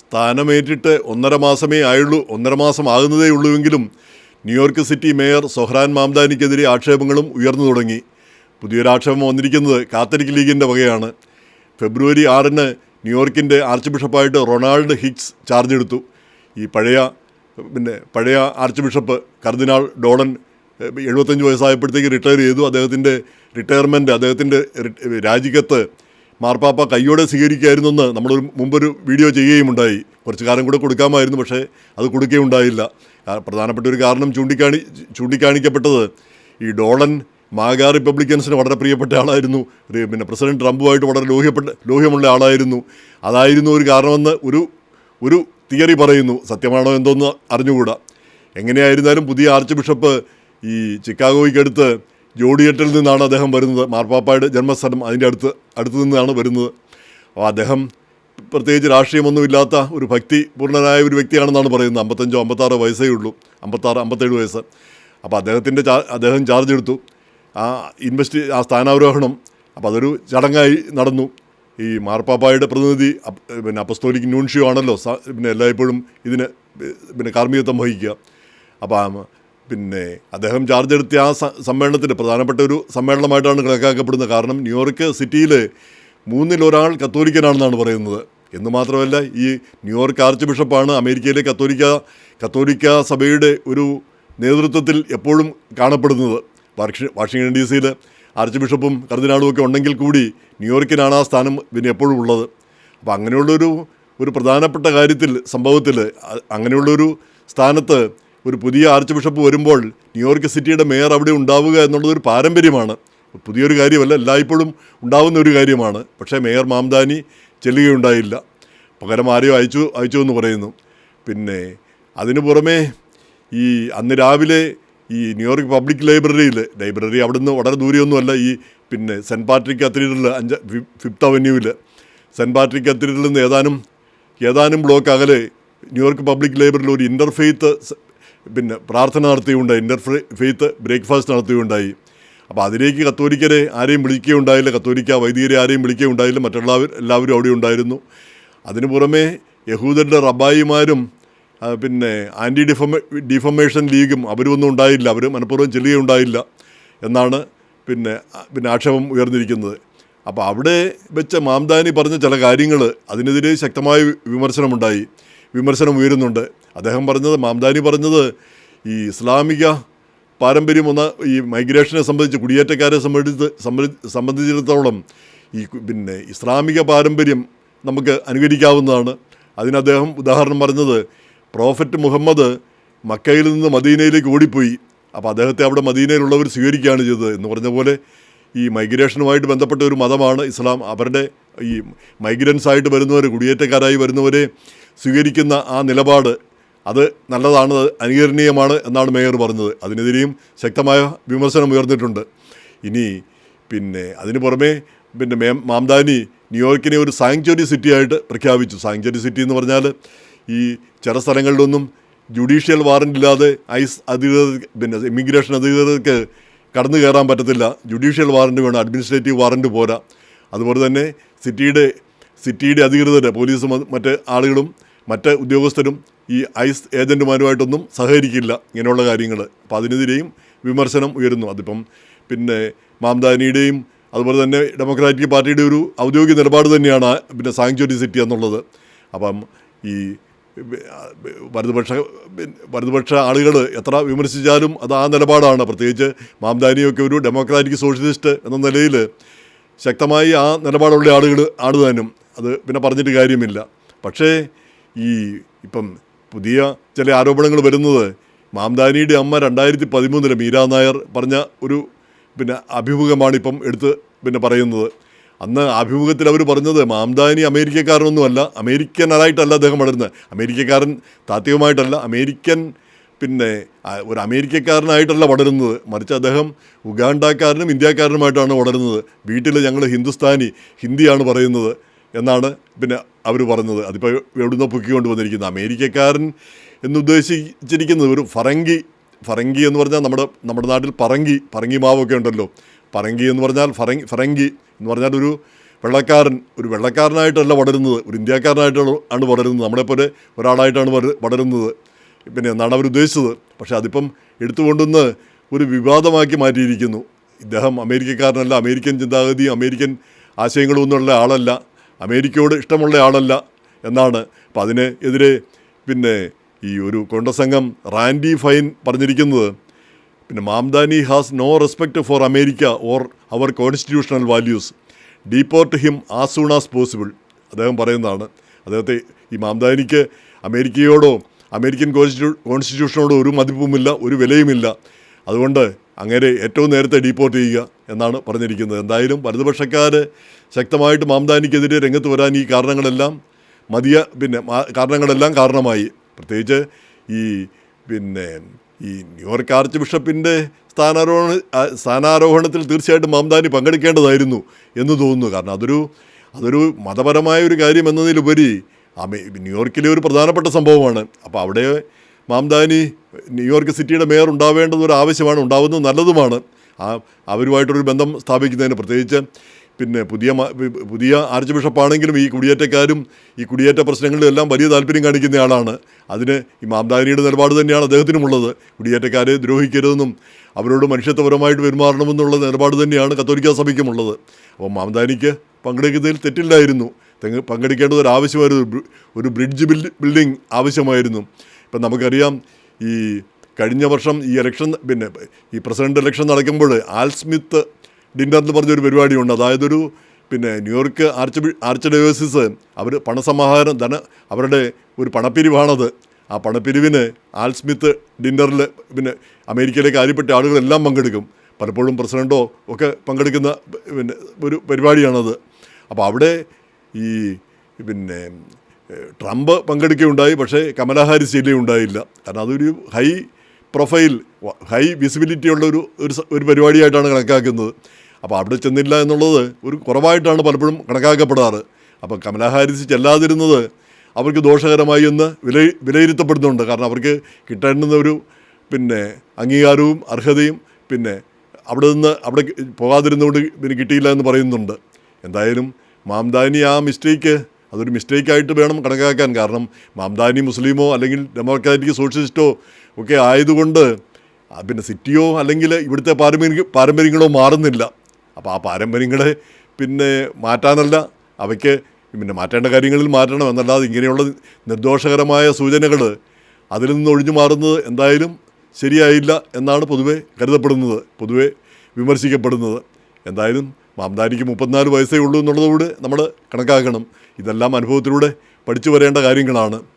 സ്ഥാനമേറ്റിട്ട് ഒന്നര മാസമേ ആയുള്ളൂ. ഒന്നര മാസം ആകുന്നതേ ഉള്ളൂവെങ്കിലും New York city mayor Zohran മാംദാനിക്കെതിരെ ആക്ഷേപങ്ങളും ഉയർന്നു തുടങ്ങി. പുതിയൊരു ആക്ഷേപം വന്നിരിക്കുന്നത് കാത്തലിക് ലീഗിന്റെ വകയാണ്. ഫെബ്രുവരി ആറിന് ന്യൂയോർക്കിന്റെ ആർച്ച് ബിഷപ്പായിട്ട് റൊണാൾഡ് ഹിക്സ് ചാർജ് എടുത്തു ഈ പഴയ പിന്നെ പഴയ ആർച്ച് ബിഷപ്പ് കർദിനാൾ ഡോളൻ എഴുപത്തഞ്ച് വയസ്സായപ്പോഴത്തേക്ക് റിട്ടയർ ചെയ്തു. അദ്ദേഹത്തിന്റെ റിട്ടയർമെന്റ് അദ്ദേഹത്തിന്റെ രാജിക്കത്ത് മാർപ്പാപ്പ കയ്യോടെ സ്വീകരിക്കുകയായിരുന്നെന്ന് നമ്മൾ മുമ്പൊരു വീഡിയോ ചെയ്യുകയും ഉണ്ടായി കുറച്ച് കാലം കൂടെ കൊടുക്കാമായിരുന്നു പക്ഷേ അത് കൊടുക്കുകയുണ്ടായില്ല. ഉണ്ടായില്ല പ്രധാനപ്പെട്ട ഒരു കാരണം ചൂണ്ടിക്കാണി ചൂണ്ടിക്കാണിക്കപ്പെട്ടത് ഈ ഡോളൻ മാഗാ റിപ്പബ്ലിക്കൻസിന് വളരെ പ്രിയപ്പെട്ട ആളായിരുന്നു. പിന്നെ പ്രസിഡന്റ് ട്രംപുമായിട്ട് വളരെ ലോഹ്യപ്പെട്ട ലോഹ്യമുള്ള ആളായിരുന്നു. അതായിരുന്നു ഒരു കാരണമെന്ന് ഒരു ഒരു തിയറി പറയുന്നു. സത്യമാണോ എന്തോന്ന് അറിഞ്ഞുകൂടാ. എങ്ങനെയായിരുന്നാലും പുതിയ ആർച്ച് ബിഷപ്പ് ഈ ചിക്കാഗോയ്ക്കടുത്ത് ജോഡിയറ്റിൽ നിന്നാണ് അദ്ദേഹം വരുന്നത്. മാർപ്പാപ്പായുടെ ജന്മസ്ഥലം അതിന്റെ അടുത്ത് അടുത്ത് നിന്നാണ് വരുന്നത്. അദ്ദേഹം പ്രത്യേകിച്ച് രാഷ്ട്രീയമൊന്നുമില്ലാത്ത ഒരു ഭക്തി പൂർണനായ ഒരു വ്യക്തിയാണെന്നാണ് പറയുന്നത്. അമ്പത്തഞ്ചോ അമ്പത്താറോ വയസ്സേ ഉള്ളൂ. അമ്പത്താറ് അമ്പത്തേഴ് വയസ്സ്. അപ്പോൾ അദ്ദേഹത്തിന്റെ അദ്ദേഹം ചാർജ് എടുത്തു. ആ ഇൻവെസ്റ്റ് ആ സ്ഥാനാരോഹണം. അപ്പോൾ അതൊരു ചടങ്ങായി നടന്നു. ഈ മാർപ്പാപ്പായുടെ പ്രതിനിധി പിന്നെ അപ്പസ്തോലിക് ന്യൂൻഷിയോ ആണല്ലോ. പിന്നെ എല്ലായ്പ്പോഴും ഇതിന് പിന്നെ കാർമ്മികത്വം വഹിക്കുക. അപ്പോൾ പിന്നെ അദ്ദേഹം ചാർജ് എടുത്ത ആ സമ്മേളനത്തിന് പ്രധാനപ്പെട്ട ഒരു സമ്മേളനമായിട്ടാണ് കണക്കാക്കപ്പെടുന്നത് കാരണം ന്യൂയോർക്ക് സിറ്റിയിൽ മൂന്നിൽ ഒരാൾ കത്തോലിക്കനാണെന്നാണ് പറയുന്നത്. എന്ന് മാത്രമല്ല ഈ ന്യൂയോർക്ക് ആർച്ച് ബിഷപ്പാണ് അമേരിക്കയിലെ കത്തോലിക്ക കത്തോലിക്ക സഭയുടെ ഒരു നേതൃത്വത്തിൽ എപ്പോഴും കാണപ്പെടുന്നത്. വാഷിങ്ടൺ ഡി സിയിൽ ആർച്ച് ബിഷപ്പും കർദിനാളും ഒക്കെ ഉണ്ടെങ്കിൽ കൂടി ന്യൂയോർക്കിനാണ് ആ സ്ഥാനം പിന്നെ എപ്പോഴും ഉള്ളത്. അപ്പോൾ അങ്ങനെയുള്ളൊരു ഒരു പ്രധാനപ്പെട്ട കാര്യത്തിൽ സംഭവത്തിൽ അങ്ങനെയുള്ളൊരു സ്ഥാനത്ത് ഒരു പുതിയ ആർച്ച് ബിഷപ്പ് വരുമ്പോൾ ന്യൂയോർക്ക് സിറ്റിയുടെ മേയർ അവിടെ ഉണ്ടാവുക എന്നുള്ളത് ഒരു പാരമ്പര്യമാണ്. പുതിയൊരു കാര്യമല്ല എല്ലായ്പ്പോഴും ഉണ്ടാവുന്ന ഒരു കാര്യമാണ്. പക്ഷേ മേയർ മാംദാനി ചെല്ലുകയുണ്ടായില്ല. പകരം ആരെയോ അയച്ചു അയച്ചു എന്ന് പറയുന്നു. പിന്നെ അതിനു പുറമേ ഈ അന്ന് രാവിലെ ഈ ന്യൂയോർക്ക് പബ്ലിക് ലൈബ്രറിയിൽ ലൈബ്രറി അവിടെ നിന്ന് വളരെ ദൂരെയൊന്നുമല്ല ഈ പിന്നെ സെന്റ് പാട്രിക് കത്തീഡ്രലിൽ അഞ്ച ഫിഫ്ത് ഫിഫ്ത്ത് അവന്യൂവിൽ സെന്റ് പാട്രിക് കത്തീഡ്രലിൽ നിന്ന് ഏതാനും ഏതാനും ബ്ലോക്ക് അകലെ ന്യൂയോർക്ക് പബ്ലിക് ലൈബ്രറിയിൽ ഒരു ഇന്റർഫെയ്ത്ത് പിന്നെ പ്രാർത്ഥന നടത്തുകയുണ്ടായി ഇന്റർ ഫെയ്ത്ത് ബ്രേക്ക്ഫാസ്റ്റ് നടത്തുകയുണ്ടായി അപ്പോൾ അതിലേക്ക് കത്തോലിക്കരെ ആരെയും വിളിക്കുകയുണ്ടായില്ല കത്തോലിക്ക വൈദികരെ ആരെയും വിളിക്കുകയുണ്ടായില്ല മറ്റുള്ളവർ എല്ലാവരും അവിടെ ഉണ്ടായിരുന്നു. അതിനു പുറമേ യഹൂദരുടെ റബ്ബായിമാരും പിന്നെ ആന്റി ഡിഫമേ ഡിഫമേഷൻ ലീഗും അവരൊന്നും ഉണ്ടായില്ല അവർ മനഃപൂർവം ചെല്ലുകയുണ്ടായില്ല എന്നാണ് പിന്നെ പിന്നെ ആക്ഷേപം ഉയർന്നിരിക്കുന്നത്. അപ്പോൾ അവിടെ വെച്ച മാംദാനി പറഞ്ഞ ചില കാര്യങ്ങൾ അതിനെതിരെ ശക്തമായ വിമർശനമുണ്ടായി. വിമർശനം ഉയരുന്നുണ്ട്. അദ്ദേഹം പറഞ്ഞത് മാംദാനി പറഞ്ഞത് ഈ ഇസ്ലാമിക പാരമ്പര്യം ഒന്ന് ഈ മൈഗ്രേഷനെ സംബന്ധിച്ച് കുടിയേറ്റക്കാരെ സംബന്ധിച്ച് സംബന്ധി- സംബന്ധിച്ചിടത്തോളം ഈ പിന്നെ ഇസ്ലാമിക പാരമ്പര്യം നമുക്ക് അനുകരിക്കാവുന്നതാണ്. അതിന് അദ്ദേഹം ഉദാഹരണം പറഞ്ഞത് പ്രോഫറ്റ് മുഹമ്മദ് മക്കയിൽ നിന്ന് മദീനയിലേക്ക് ഓടിപ്പോയി. അപ്പോൾ അദ്ദേഹത്തെ അവിടെ മദീനയിലുള്ളവർ സ്വീകരിക്കുകയാണ് ചെയ്തത് എന്ന് പറഞ്ഞ പോലെ ഈ മൈഗ്രേഷനുമായിട്ട് ബന്ധപ്പെട്ട ഒരു മതമാണ് ഇസ്ലാം. അവരുടെ ഈ മൈഗ്രൻസ് ആയിട്ട് വരുന്നവർ കുടിയേറ്റക്കാരായി വരുന്നവരെ സ്വീകരിക്കുന്ന ആ നിലപാട് അത് നല്ലതാണ് അനുകരണീയമാണ് എന്നാണ് മേയർ പറഞ്ഞത്. അതിനെതിരെയും ശക്തമായ വിമർശനം ഉയർന്നിട്ടുണ്ട്. ഇനി പിന്നെ അതിന് പുറമേ പിന്നെ മേ മാംദാനി ന്യൂയോർക്കിനെ ഒരു സാങ്ച്വറി സിറ്റിയായിട്ട് പ്രഖ്യാപിച്ചു. സാങ്ച്വറി സിറ്റി എന്ന് പറഞ്ഞാൽ ഈ ചില സ്ഥലങ്ങളിലൊന്നും ജുഡീഷ്യൽ വാറന്റ് ഇല്ലാതെ ഐസ് അധികൃതർ പിന്നെ ഇമിഗ്രേഷൻ അധികൃതർക്ക് കടന്നു കയറാൻ പറ്റത്തില്ല. ജുഡീഷ്യൽ വാറന്റ് വേണം അഡ്മിനിസ്ട്രേറ്റീവ് വാറന്റ് പോരാ. അതുപോലെ തന്നെ സിറ്റിയുടെ സിറ്റിയുടെ അധികൃതർ പോലീസും മറ്റ് ആളുകളും മറ്റ് ഉദ്യോഗസ്ഥരും ഈ ഐസ് ഏജന്റുമാരുമായിട്ടൊന്നും സഹകരിക്കില്ല ഇങ്ങനെയുള്ള കാര്യങ്ങൾ അപ്പോൾ അതിനെതിരെയും വിമർശനം ഉയരുന്നു. അതിപ്പം പിന്നെ മാംദാനിയുടെയും അതുപോലെ തന്നെ ഡെമോക്രാറ്റിക് പാർട്ടിയുടെ ഒരു ഔദ്യോഗിക നിലപാട് തന്നെയാണ് പിന്നെ സാങ്ച്വറി സിറ്റി എന്നുള്ളത്. അപ്പം ഈ വലതുപക്ഷ വലതുപക്ഷ ആളുകൾ എത്ര വിമർശിച്ചാലും അത് ആ നിലപാടാണ്. പ്രത്യേകിച്ച് മാംദാനിയൊക്കെ ഒരു ഡെമോക്രാറ്റിക് സോഷ്യലിസ്റ്റ് എന്ന നിലയിൽ ശക്തമായി ആ നിലപാടുള്ള ആളുകൾ ആണ് താനും അത് പിന്നെ പറഞ്ഞിട്ട് കാര്യമില്ല. പക്ഷേ ഈ ഇപ്പം പുതിയ ചില ആരോപണങ്ങൾ വരുന്നത്. മാംദാനിയുടെ അമ്മ രണ്ടായിരത്തി പതിമൂന്നിൽ മീരാ നായർ പറഞ്ഞ ഒരു പിന്നെ അഭിമുഖമാണ് ഇപ്പം എടുത്ത് പിന്നെ പറയുന്നത്. അന്ന് അഭിമുഖത്തിൽ അവർ പറഞ്ഞത് മാംദാനി അമേരിക്കക്കാരനൊന്നുമല്ല അമേരിക്കനായിട്ടല്ല അദ്ദേഹം വളരുന്നത്. അമേരിക്കക്കാരൻ താത്വികമായിട്ടല്ല അമേരിക്കൻ പിന്നെ ഒരു അമേരിക്കക്കാരനായിട്ടല്ല വളരുന്നത്. മറിച്ച് അദ്ദേഹം ഉഗാണ്ടക്കാരനും ഇന്ത്യക്കാരനുമായിട്ടാണ് വളരുന്നത്. വീട്ടിൽ ഞങ്ങൾ ഹിന്ദുസ്ഥാനി ഹിന്ദിയാണ് പറയുന്നത്. എന്നാണ് പിന്നെ അവർ പറഞ്ഞത്. അതിപ്പോൾ എവിടുന്നോ പൊക്കിക്കൊണ്ട് വന്നിരിക്കുന്ന. അമേരിക്കക്കാരൻ എന്നുദ്ദേശിച്ചിരിക്കുന്നത് ഒരു ഫറങ്കി ഫറങ്കി എന്ന് പറഞ്ഞാൽ നമ്മുടെ നമ്മുടെ നാട്ടിൽ പറങ്കി പറങ്കി മാവൊക്കെ ഉണ്ടല്ലോ. പറങ്കി എന്ന് പറഞ്ഞാൽ ഫറങ്കി ഫറങ്കി എന്ന് പറഞ്ഞാൽ ഒരു വെള്ളക്കാരൻ ഒരു വെള്ളക്കാരനായിട്ടല്ല വളരുന്നത്. ഒരു ഇന്ത്യക്കാരനായിട്ടാണ് ആണ് വളരുന്നത്. നമ്മളെപ്പോലെ ഒരാളായിട്ടാണ് വള- വളരുന്നത്. പിന്നെ എന്നാണ് അവർ ഉദ്ദേശിച്ചത്. പക്ഷേ അതിപ്പം എടുത്തുകൊണ്ടുവന്ന് ഒരു വിവാദമാക്കി മാറ്റിയിരിക്കുന്നു. ഇദ്ദേഹം അമേരിക്കക്കാരനല്ല അമേരിക്കൻ ചിന്താഗതി അമേരിക്കൻ ആശയങ്ങളൊന്നുമുള്ള ആളല്ല. അമേരിക്കയോട് ഇഷ്ടമുള്ള ആളല്ല എന്നാണ്. അപ്പം അതിനെതിരെ പിന്നെ ഈ ഒരു അംഗം റാൻഡി ഫൈൻ പറഞ്ഞിരിക്കുന്നത്. പിന്നെ Mamdani has no respect for America or our constitutional values. Deport him as soon as possible. അദ്ദേഹം പറയുന്നതാണ്. അദ്ദേഹത്തെ ഈ മാംദാനിക്ക് അമേരിക്കയോടോ അമേരിക്കൻ കോൺസ്റ്റിറ്റ്യൂ കോൺസ്റ്റിറ്റ്യൂഷനോടോ ഒരു മതിപ്പുമില്ല ഒരു വിലയുമില്ല. അതുകൊണ്ട് അങ്ങനെ ഏറ്റവും നേരത്തെ ഡീപ്പോർട്ട് ചെയ്യുക എന്നാണ് പറഞ്ഞിരിക്കുന്നത്. എന്തായാലും വലതുപക്ഷക്കാർ ശക്തമായിട്ട് മാംദാനിക്കെതിരെ രംഗത്ത് വരാൻ ഈ കാരണങ്ങളെല്ലാം മതിയ പിന്നെ കാരണങ്ങളെല്ലാം കാരണമായി. പ്രത്യേകിച്ച് ഈ പിന്നെ ഈ ന്യൂയോർക്ക് ആർച്ച് ബിഷപ്പിന്റെ സ്ഥാനാരോഹണ സ്ഥാനാരോഹണത്തിൽ തീർച്ചയായിട്ടും മാംദാനി പങ്കെടുക്കേണ്ടതായിരുന്നു എന്ന് തോന്നുന്നു. കാരണം അതൊരു അതൊരു മതപരമായ ഒരു കാര്യം എന്നതിലുപരി ന്യൂയോർക്കിലെ ഒരു പ്രധാനപ്പെട്ട സംഭവമാണ്. അപ്പോൾ അവിടെ മാംദാനി ന്യൂയോർക്ക് സിറ്റിയുടെ മേയർ ഉണ്ടാവേണ്ടത് ഒരു ആവശ്യമാണ് ഉണ്ടാവുന്നത് നല്ലതുമാണ്. ആ അവരുമായിട്ടൊരു ബന്ധം സ്ഥാപിക്കുന്നതിന് പ്രത്യേകിച്ച് പിന്നെ പുതിയ പുതിയ ആർച്ച് ബിഷപ്പാണെങ്കിലും ഈ കുടിയേറ്റക്കാരും ഈ കുടിയേറ്റ പ്രശ്നങ്ങളിലും എല്ലാം വലിയ താല്പര്യം കാണിക്കുന്ന ആളാണ്. അതിന് ഈ മാംദാനിയുടെ നിലപാട് തന്നെയാണ് അദ്ദേഹത്തിനുമുള്ളത്. കുടിയേറ്റക്കാരെ ദ്രോഹിക്കരുതെന്നും അവരോട് മനുഷ്യത്വപരമായിട്ട് പെരുമാറണമെന്നുള്ള നിലപാട് തന്നെയാണ് കത്തോലിക്ക സഭയ്ക്കുമുള്ളത്. അപ്പോൾ മാംദാനിക്ക് പങ്കെടുക്കുന്നതിൽ തെറ്റില്ലായിരുന്നു. തെങ്ങ് പങ്കെടുക്കേണ്ടത് ഒരു ആവശ്യമായിരുന്നു. ഒരു ബ്രിഡ്ജ് ബിൽഡ് ബിൽഡിംഗ് ആവശ്യമായിരുന്നു. ഇപ്പം നമുക്കറിയാം ഈ കഴിഞ്ഞ വർഷം ഈ ഇലക്ഷൻ പിന്നെ ഈ പ്രസിഡന്റ് ഇലക്ഷൻ നടക്കുമ്പോൾ ആൽസ്മിത്ത് ഡിന്നർ എന്ന് പറഞ്ഞൊരു പരിപാടിയുണ്ട്. അതായതൊരു പിന്നെ ന്യൂയോർക്ക് ആർച്ച് ആർച്ച് ഡയോസിസ് അവർ പണസമാഹാരം ധന അവരുടെ ഒരു പണപ്പിരിവാണത്. ആ പണപ്പിരിവിന് ആൽസ്മിത്ത് ഡിന്നറിൽ പിന്നെ അമേരിക്കയിലേക്ക് കാര്യപ്പെട്ട ആളുകളെല്ലാം പങ്കെടുക്കും. പലപ്പോഴും പ്രസിഡന്റോ ഒക്കെ പങ്കെടുക്കുന്ന പിന്നെ ഒരു പരിപാടിയാണത്. അപ്പോൾ അവിടെ ഈ പിന്നെ ട്രംപ് പങ്കെടുക്കുകയുണ്ടായി പക്ഷേ കമലാ ഹാരിസ് ഉണ്ടായില്ല. കാരണം അതൊരു ഹൈ പ്രൊഫൈൽ ഹൈ വിസിബിലിറ്റി ഉള്ള ഒരു ഒരു പരിപാടിയായിട്ടാണ് കണക്കാക്കുന്നത്. അപ്പോൾ അവിടെ ചെന്നില്ല എന്നുള്ളത് ഒരു കുറവായിട്ടാണ് പലപ്പോഴും കണക്കാക്കപ്പെടാറ്. അപ്പോൾ കമലാ ഹാരിസ് ചെല്ലാതിരുന്നത് അവർക്ക് ദോഷകരമായി എന്ന് വില വിലയിരുത്തപ്പെടുന്നുണ്ട്. കാരണം അവർക്ക് കിട്ടേണ്ടുന്ന ഒരു പിന്നെ അംഗീകാരവും അർഹതയും പിന്നെ അവിടെ നിന്ന് അവിടെ പോകാതിരുന്നുകൊണ്ട് പിന്നെ കിട്ടിയില്ല എന്ന് പറയുന്നുണ്ട്. എന്തായാലും മാംദാനി ആ മിസ്റ്റേക്ക് അതൊരു മിസ്റ്റേക്കായിട്ട് വേണം കണക്കാക്കാൻ. കാരണം മാംദാനി മുസ്ലിമോ അല്ലെങ്കിൽ ഡെമോക്രാറ്റിക് സോഷ്യലിസ്റ്റോ ഒക്കെ ആയതുകൊണ്ട് പിന്നെ സിറ്റിയോ അല്ലെങ്കിൽ ഇവിടുത്തെ പാരമ്പര്യ പാരമ്പര്യങ്ങളോ മാറുന്നില്ല. അപ്പോൾ ആ പാരമ്പര്യങ്ങളെ പിന്നെ മാറ്റാനല്ല അവയ്ക്ക് പിന്നെ മാറ്റേണ്ട കാര്യങ്ങളിൽ മാറ്റണം എന്നല്ലാതെ ഇങ്ങനെയുള്ള നിർദോഷകരമായ സൂചനകൾ അതിൽ നിന്ന് ഒഴിഞ്ഞു മാറുന്നത് എന്തായാലും ശരിയായില്ല എന്നാണ് പൊതുവെ കരുതപ്പെടുന്നത് പൊതുവെ വിമർശിക്കപ്പെടുന്നത്. എന്തായാലും മാംദാനിക്ക് മുപ്പത്തിനാല് വയസ്സേ ഉള്ളൂ എന്നുള്ളതുകൂടെ നമ്മൾ കണക്കാക്കണം. ഇതെല്ലാം അനുഭവത്തിലൂടെ പഠിച്ചു വരേണ്ട കാര്യങ്ങളാണ്.